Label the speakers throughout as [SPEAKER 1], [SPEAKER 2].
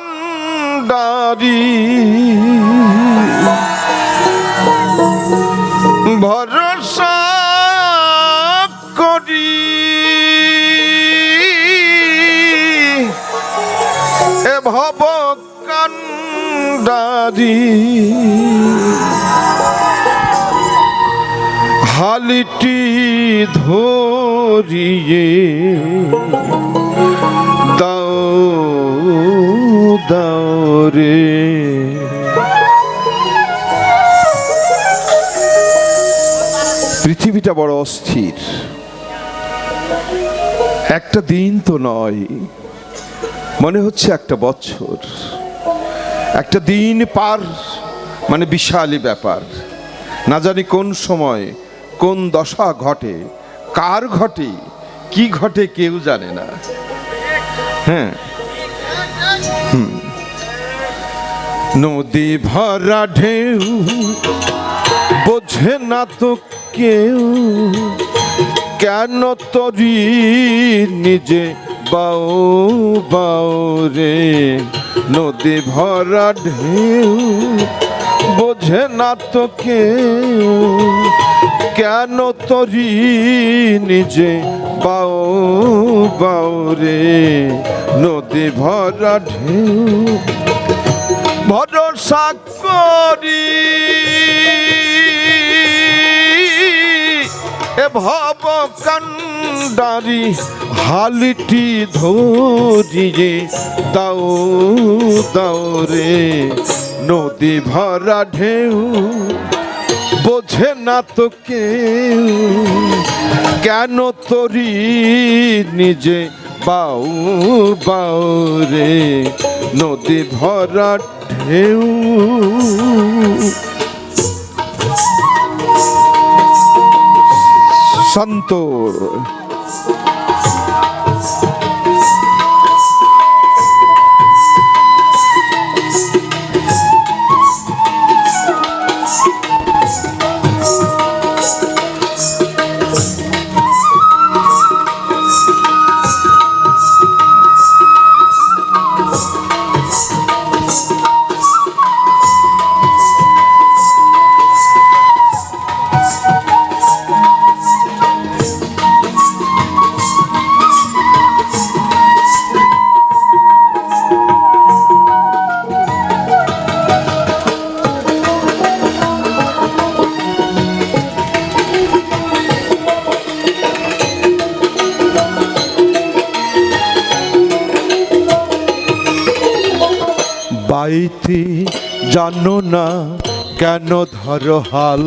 [SPEAKER 1] কান্ডারি ভরসা এ ভব কান্ডারি হালিটি ধরিয়ে দাও। দাও রে। পৃথিবীটা বড় অস্থির। একটা দিন তো নয়, মনে হচ্ছে একটা বছর। একটা দিন পার মানে বিশালই ব্যাপার। না জানি কোন সময়, কোন দশা ঘটে, কার ঘটে, কি ঘটে কেউ জানে না। হ্যাঁ। হুম। নদী ভরা ঢেউ, বোঝে না তো কেউ কেন তরি নিজে বাউ বাউ রে। নদী ভরা ঢেউ, বোঝে না তো কেউ কেন তরি নিজে বাউ বাউ রে। নদী ভরা ঢেউ ভরসা করি এ ভব কান্ডারি হালিটি ধরিয়ে দাও দাও রে। নদী ভরা ঢেউ, বোঝে না তো কেউ। কেন তরি নিজে বাউ বাউ রে। নদী ভরা ঢেউ। শান্ত বাইতে জানো না কেন ধরো হাল?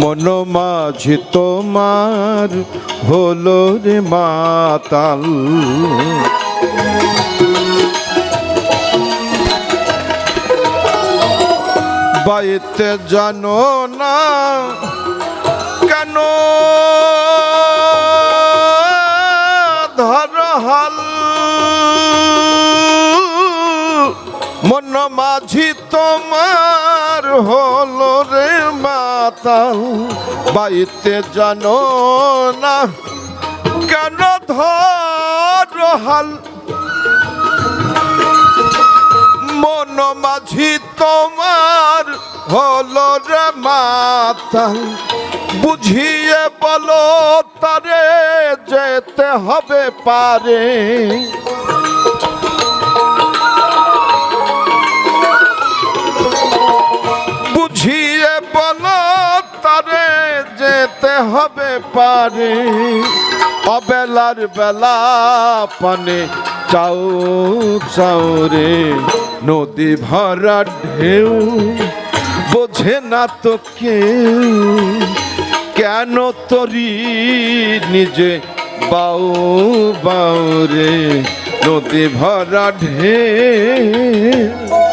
[SPEAKER 1] মন মাঝে তোমার হলো রে মাতাল। বাইতে জানো না কেন ধর হাল? মন মাঝি তোমার হলো রে মাতাল, বাইতে জানো না কেন ধর হাল? মন মাঝি তোমার হলো রে মাতাল, বুঝিয়ে বলো তারে যেতে হবে পারে। যেতে হবে পারে অবেলার বেলা পানে, চাউ চাউরে নদী ভরা ঢেউ। বোঝে না তো কেউ, কেন তরি নিজে বাউ বাউরে নদী ভরা ঢেউ।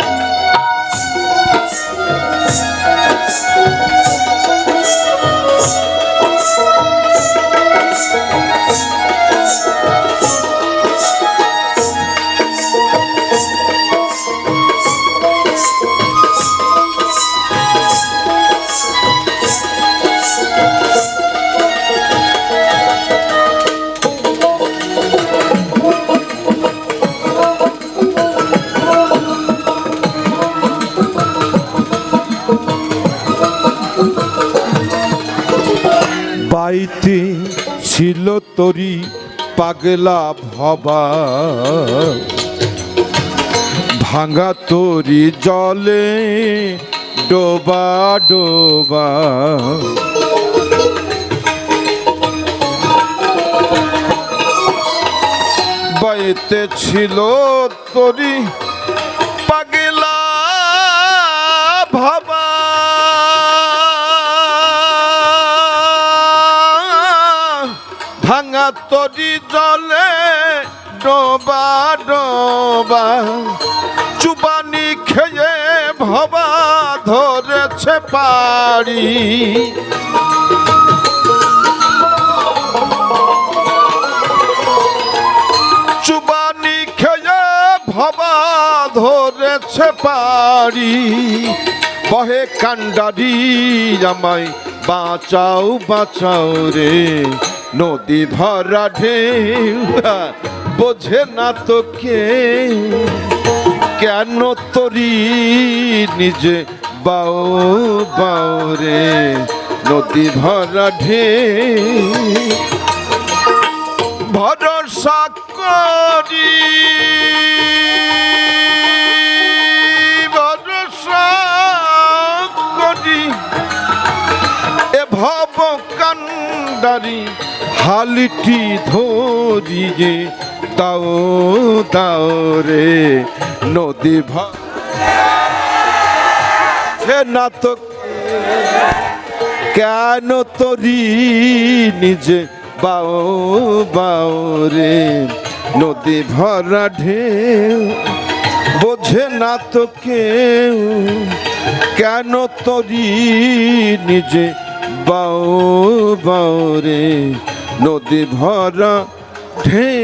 [SPEAKER 1] ছিল তরি পাগলা ভবা। ভাঙা তরি জলে ডোবা ডোবা। বাইতে ছিল তরি ভাঙা তরি জলে ডোবা ডোবা। চুবানি খেয়ে ভবা ধরেছে পাড়ি। চুবানি খেয়ে ভবা ধরেছে পারি বহে কান্ডারি, আমায় বাঁচাও বাঁচাও রে। নদী ভরা ঢেউ বোঝে না তো কে কেন তরি নিজে বাও বাও রে? নদী ভরা ঢেউ, ভরসা করি। ভরসা করি। এ ভব কান্ডারি হালিটি ধরি যে তাও তাও রে নদী ভা না তো কেন তরি নিজে বাও বাও রে নদী ভরা ঢেউ? বোঝে না তো কেউ, কেন তরি নিজে বাও বাও রে নদী ভরা ঢেউ